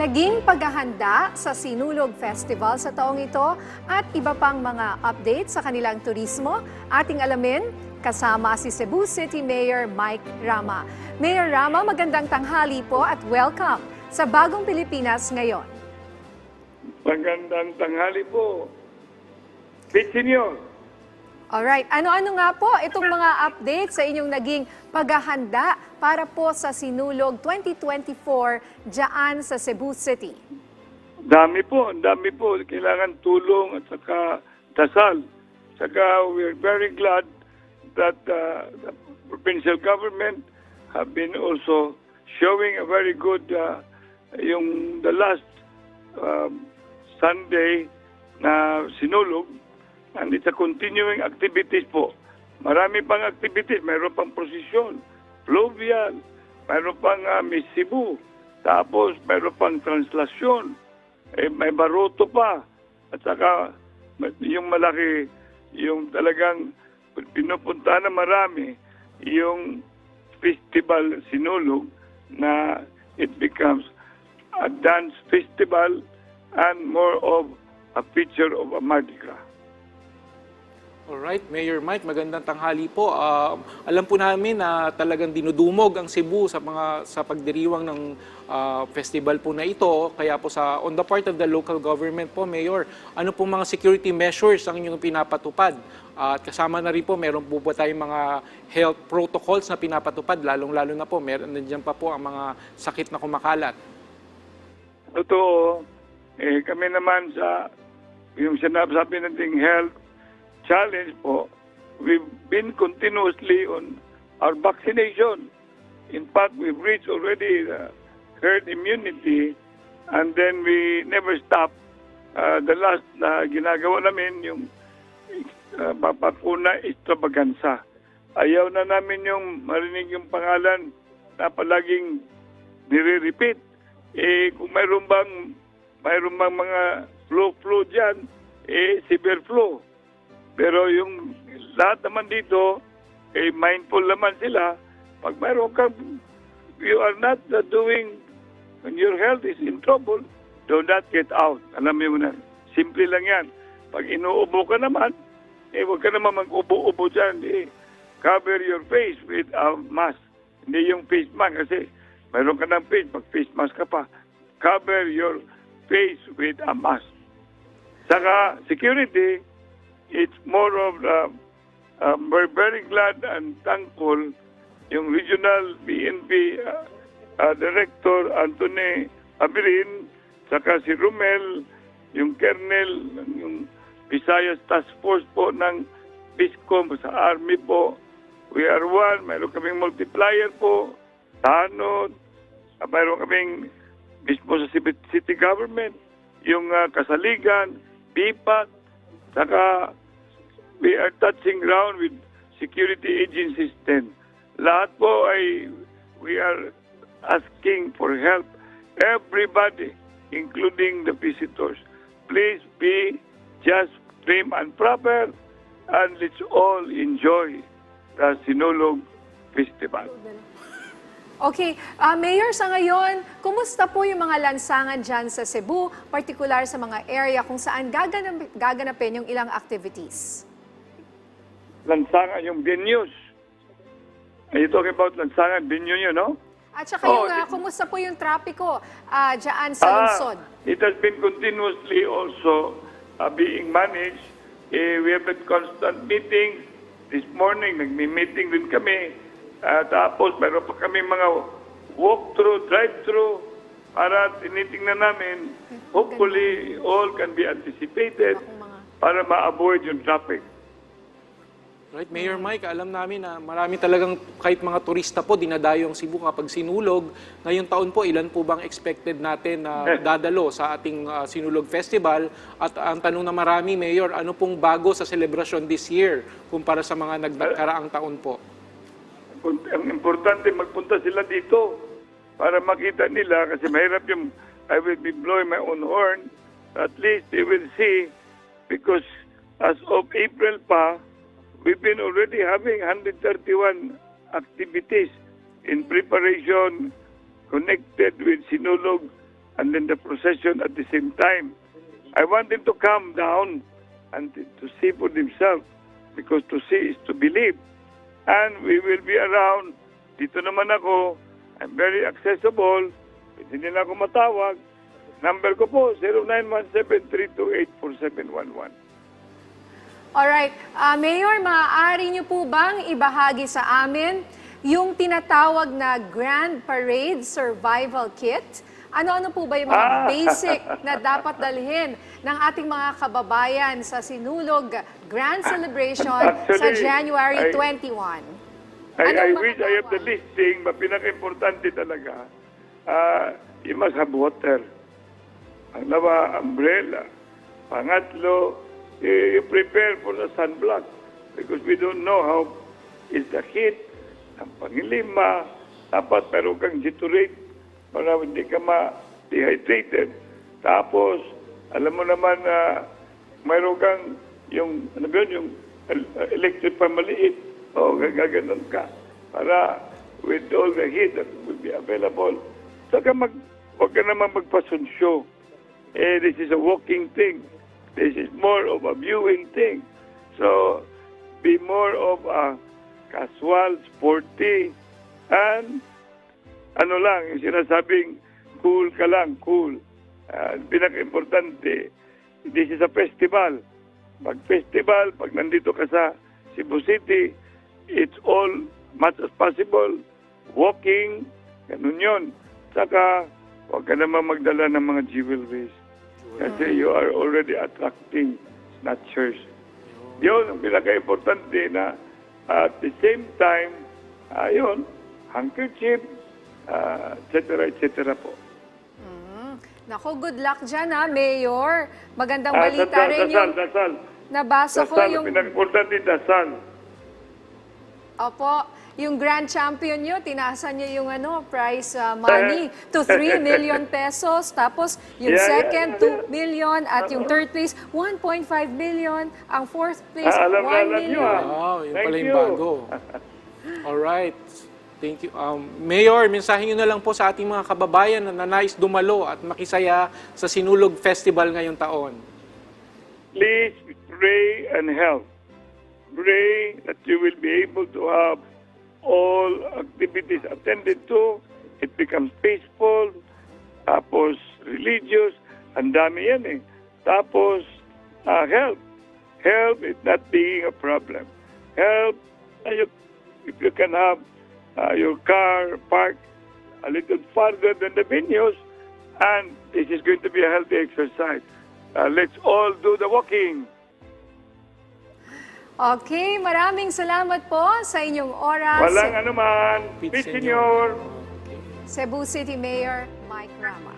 Naging paghahanda sa Sinulog Festival sa taong ito at iba pang mga updates sa kanilang turismo, ating alamin kasama si Cebu City Mayor Mike Rama. Mayor Rama, magandang tanghali po at welcome sa Bagong Pilipinas ngayon. Magandang tanghali po. Pete Senior, Alright, ano-ano nga po itong mga updates sa inyong naging paghahanda para po sa Sinulog 2024 dyan sa Cebu City? dami po, dami po. Kailangan tulong at saka dasal. Saka we're very glad that uh, the provincial government have been also showing a very good uh, yung the last um, Sunday na sinulog and it's a continuing activities po. Marami pang activities, mayroon pang prosesyon, fluvial, mayroon pang uh, Miss Cebu, tapos mayroon pang translasyon, eh, may baroto pa, at saka yung malaki, yung talagang pinupunta na marami, yung festival sinulog na it becomes a dance festival and more of a feature of a Mardi Gras. Alright, Mayor Mike, magandang tanghali po. Ah, alam po namin na talagang dinudumog ang Cebu sa mga sa pagdiriwang ng ah, festival po na ito. Kaya po sa on the part of the local government po, Mayor, ano po mga security measures ang inyong pinapatupad? Ah, At kasama na rin po, meron po ba tayong mga health protocols na pinapatupad? Lalong-lalo na po, meron nandiyan pa po ang mga sakit na kumakalat. Totoo, eh, kami naman sa yung sinasabi nating health challenge po, we've been continuously on our vaccination. In fact, we've reached already the herd immunity and then we never stop. Uh, the last na ginagawa namin yung uh, papakuna extravaganza. Ayaw na namin yung marinig yung pangalan na palaging nire-repeat. Eh, kung mayroon bang, mayroon bang mga flu-flu dyan, eh, severe flu. Pero yung lahat naman dito, eh, mindful naman sila. Pag mayroon kang, you are not uh, doing, when your health is in trouble, do not get out. Alam mo na, simple lang yan. Pag inuubo ka naman, eh, huwag ka naman mag-ubo-ubo dyan. Eh, cover your face with a mask. Hindi yung face mask kasi mayroon ka ng face, pag face mask ka pa. Cover your face with a mask. Saka security, it's more of uh, um, we're very glad and thankful yung regional BNP uh, uh, Director Anthony Abirin, saka si Rumel, yung Colonel, yung Visayas Task Force po ng BISCOM sa Army po. We are one, mayroon kaming multiplier po, tanod, uh, mayroon kaming mismo sa city government, yung uh, kasaligan, BIPAC, saka we are touching ground with security agencies 10. Lahat po ay we are asking for help. Everybody, including the visitors, please be just prim and proper and let's all enjoy the Sinulog Festival. Okay, ah, Mayor, sa ngayon, kumusta po yung mga lansangan dyan sa Cebu, particular sa mga area kung saan gaganap, gaganapin yung ilang activities? Lansangan, yung venues. Are you talking about lansangan, venue yun, no? At saka Oh, yung, ah, di- kumusta po yung trapiko ah, dyan sa Ah, lungsod? it has been continuously also uh, being managed. Eh, we have had constant meetings. This morning, nagmi-meeting din kami. Ah, tapos, meron pa kami mga walk-through, drive-through para tinitingnan namin. Hopefully, all can be anticipated para ma-avoid yung traffic. Right, Mayor Mike, alam namin na marami talagang kahit mga turista po dinadayo ang Cebu kapag sinulog. Ngayong taon po, ilan po bang expected natin na dadalo sa ating ah, Sinulog Festival? At ang tanong na marami, Mayor, ano pong bago sa celebration this year kumpara sa mga nagkaraang taon po? ang importante magpunta sila dito para makita nila kasi mahirap yung I will be blowing my own horn at least they will see because as of April pa we've been already having 131 activities in preparation connected with Sinulog and then the procession at the same time. I want them to come down and to see for themselves because to see is to believe. And we will be around. Dito naman ako. I'm very accessible. Pwede nila ako matawag. Number ko po, 0917-328-4711. Alright, Ah, Mayor, maaari niyo po bang ibahagi sa amin yung tinatawag na Grand Parade Survival Kit? Ano-ano po ba yung mga Ah. basic na dapat dalhin ng ating mga kababayan sa Sinulog Grand Celebration sa Actually, January I- 21? I, I wish I have the listing, but pinaka-importante talaga, uh, you must have water. Pangalawa, umbrella. Pangatlo, you, you prepare for the sunblock because we don't know how is the heat. Ang panglima, dapat meron kang Gatorade para hindi ka ma-dehydrated. Tapos, alam mo naman na mayroon kang yung, ano ba yun, yung el- electric pa maliit. O, gaganon ka. Para with all the heat that will be available. Saka mag, huwag ka naman magpasunsyo. Eh, this is a walking thing. This is more of a viewing thing. So, be more of a casual, sporty, and ano lang, yung sinasabing cool ka lang, cool. Uh, pinaka-importante, this is a festival. Pag festival, pag nandito ka sa Cebu City, it's all much as possible, walking, ganun yun. Saka, huwag ka naman magdala ng mga jewelries. Kasi you are already attracting snatchers. Yun ang pinaka-importante na at the same time, ayun, handkerchief, uh, et cetera, et cetera po. Nako, good luck dyan ha, Mayor. Magandang Ah, balita dasal, rin dasal, yung dasal. nabasa ko Dasal, yung... pinaka-importante, dasal. Opo, yung grand champion nyo, tinaasan nyo yung ano, prize uh, money to 3 million pesos. Tapos yung Yeah, yeah, second, yeah, 2 million. At yung third place, 1.5 million. Ang fourth place, Ah, alam 1 na, alam nyo, million. ah. Wow, yun Thank pala yung bago. Alright. Thank you. Um, Mayor, mensahe nyo na lang po sa ating mga kababayan na nanais dumalo at makisaya sa Sinulog Festival ngayong taon. Please pray and help. Pray that you will be able to have all activities attended to. It becomes peaceful. Tapos religious. Ang dami yan eh. Tapos uh, help. Help is not being a problem. Help. uh, you- if you can have uh, your car parked a little farther than the venues, and this is going to be a healthy exercise. Uh, let's all do the walking. Okay, maraming salamat po sa inyong oras. Walang anuman. Pete. Okay. Cebu City Mayor Mike Rama.